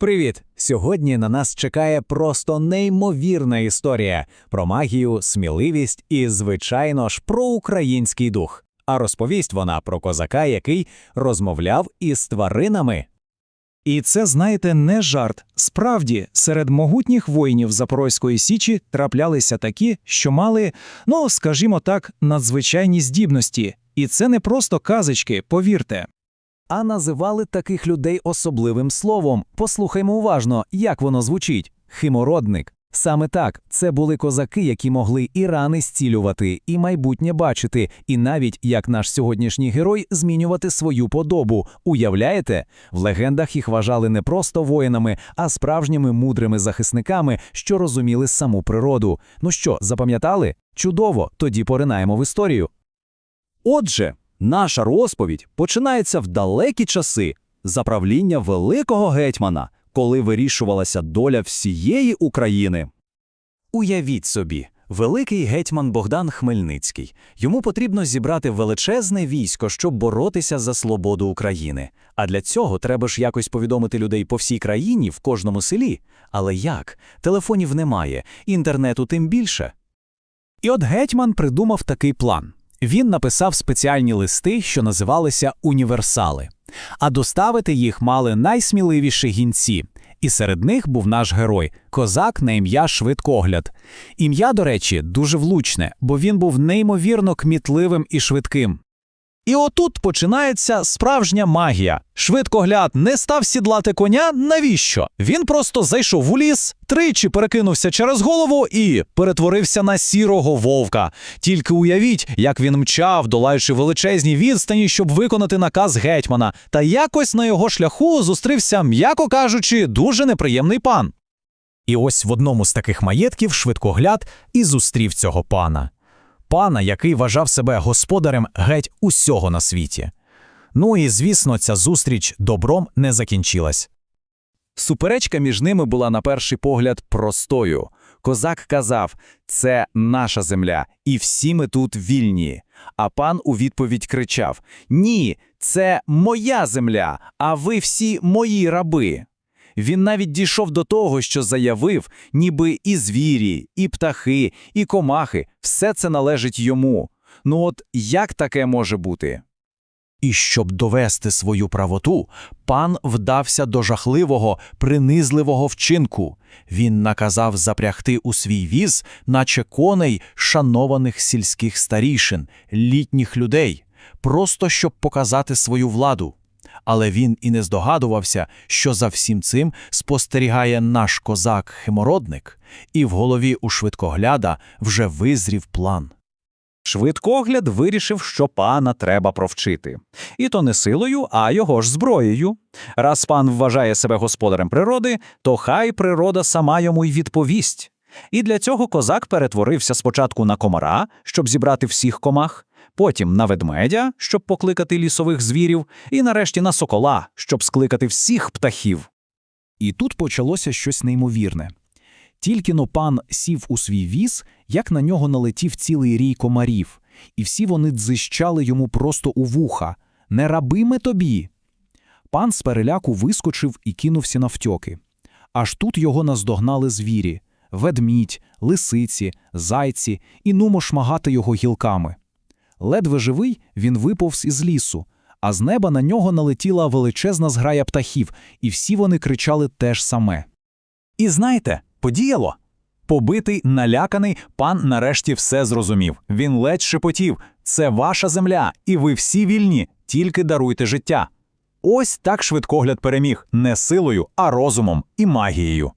Привіт! Сьогодні на нас чекає просто неймовірна історія про магію, сміливість і, звичайно ж, про український дух. А розповість вона про козака, який розмовляв із тваринами. І це, знаєте, не жарт. Справді, серед могутніх воїнів Запорозької Січі траплялися такі, що мали, ну, скажімо так, надзвичайні здібності. І це не просто казочки, повірте. А називали таких людей особливим словом. Послухаймо уважно, як воно звучить: химородник. Саме так, це були козаки, які могли і рани зцілювати, і майбутнє бачити, і навіть, як наш сьогоднішній герой, змінювати свою подобу. Уявляєте? В легендах їх вважали не просто воїнами, а справжніми мудрими захисниками, що розуміли саму природу. Ну що, запам'ятали? Чудово, тоді поринаємо в історію. Отже, наша розповідь починається в далекі часи за правління великого гетьмана, коли вирішувалася доля всієї України. Уявіть собі, великий гетьман Богдан Хмельницький. Йому потрібно зібрати величезне військо, щоб боротися за свободу України. А для цього треба ж якось повідомити людей по всій країні, в кожному селі. Але як? Телефонів немає, інтернету тим більше. І от гетьман придумав такий план. Він написав спеціальні листи, що називалися універсали. А доставити їх мали найсміливіші гінці. І серед них був наш герой, козак на ім'я Швидкогляд. Ім'я, до речі, дуже влучне, бо він був неймовірно кмітливим і швидким. І отут починається справжня магія. Швидкогляд не став сідлати коня. Навіщо? Він просто зайшов у ліс, тричі перекинувся через голову і перетворився на сірого вовка. Тільки уявіть, як він мчав, долаючи величезні відстані, щоб виконати наказ гетьмана. Та якось на його шляху зустрівся, м'яко кажучи, дуже неприємний пан. І ось в одному з таких маєтків швидкогляд і зустрів цього пана пана, який вважав себе господарем геть усього на світі. Ну і звісно, ця зустріч добром не закінчилась. Суперечка між ними була на перший погляд простою. Козак казав: це наша земля, і всі ми тут вільні. А пан у відповідь кричав: Ні, це моя земля, а ви всі мої раби. Він навіть дійшов до того, що заявив, ніби і звірі, і птахи, і комахи все це належить йому. Ну от як таке може бути? І щоб довести свою правоту, пан вдався до жахливого, принизливого вчинку. Він наказав запрягти у свій віз, наче коней шанованих сільських старішин, літніх людей, просто щоб показати свою владу. Але він і не здогадувався, що за всім цим спостерігає наш козак-химородник, і в голові у швидкогляда вже визрів план. Швидкогляд вирішив, що пана треба провчити. І то не силою, а його ж зброєю. Раз пан вважає себе господарем природи, то хай природа сама йому й відповість. І для цього козак перетворився спочатку на комара, щоб зібрати всіх комах, потім на ведмедя, щоб покликати лісових звірів, і нарешті на сокола, щоб скликати всіх птахів. І тут почалося щось неймовірне. Тільки но пан сів у свій віз, як на нього налетів цілий рій комарів, і всі вони дзищали йому просто у вуха Не раби ми тобі. Пан з переляку вискочив і кинувся навтьоки. Аж тут його наздогнали звірі ведмідь, лисиці, зайці і нумо шмагати його гілками. Ледве живий він виповз із лісу, а з неба на нього налетіла величезна зграя птахів, і всі вони кричали те ж саме. І знаєте, подіяло. Побитий, наляканий, пан нарешті все зрозумів. Він ледь шепотів це ваша земля, і ви всі вільні, тільки даруйте життя. Ось так швидкогляд переміг не силою, а розумом і магією.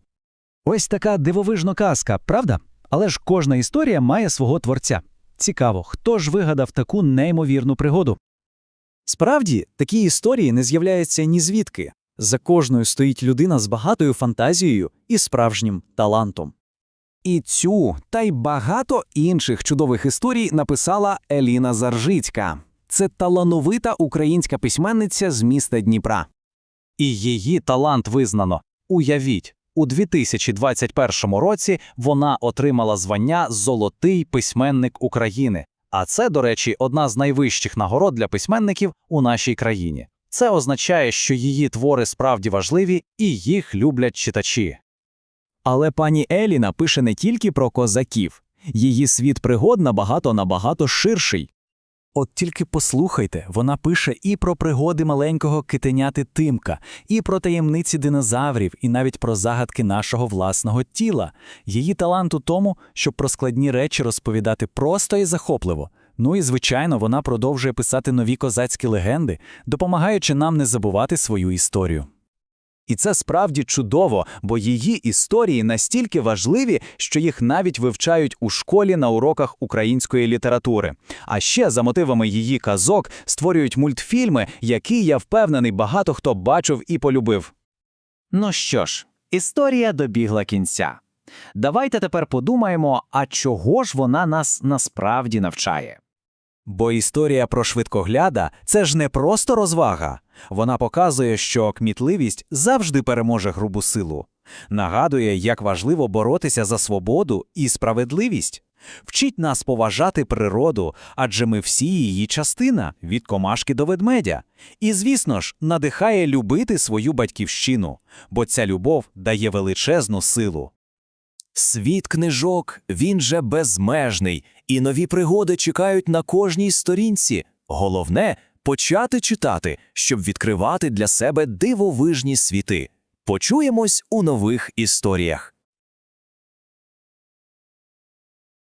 Ось така дивовижна казка, правда? Але ж кожна історія має свого творця. Цікаво, хто ж вигадав таку неймовірну пригоду? Справді, такі історії не з'являються ні звідки. За кожною стоїть людина з багатою фантазією і справжнім талантом. І цю та й багато інших чудових історій написала Еліна Заржицька. Це талановита українська письменниця з міста Дніпра. І її талант визнано. Уявіть, у 2021 році вона отримала звання Золотий письменник України. А це, до речі, одна з найвищих нагород для письменників у нашій країні. Це означає, що її твори справді важливі і їх люблять читачі. Але пані Еліна пише не тільки про козаків. Її світ пригод набагато-набагато ширший. От тільки послухайте, вона пише і про пригоди маленького китеняти Тимка, і про таємниці динозаврів, і навіть про загадки нашого власного тіла. Її талант у тому, щоб про складні речі розповідати просто і захопливо. Ну і звичайно, вона продовжує писати нові козацькі легенди, допомагаючи нам не забувати свою історію. І це справді чудово, бо її історії настільки важливі, що їх навіть вивчають у школі на уроках української літератури. А ще за мотивами її казок створюють мультфільми, які, я впевнений, багато хто бачив і полюбив. Ну що ж, історія добігла кінця. Давайте тепер подумаємо, а чого ж вона нас насправді навчає. Бо історія про швидкогляда це ж не просто розвага. Вона показує, що кмітливість завжди переможе грубу силу. Нагадує, як важливо боротися за свободу і справедливість. Вчить нас поважати природу, адже ми всі її частина від комашки до ведмедя. І, звісно ж, надихає любити свою батьківщину, бо ця любов дає величезну силу. Світ книжок, він же безмежний, і нові пригоди чекають на кожній сторінці. Головне почати читати, щоб відкривати для себе дивовижні світи. Почуємось у нових історіях.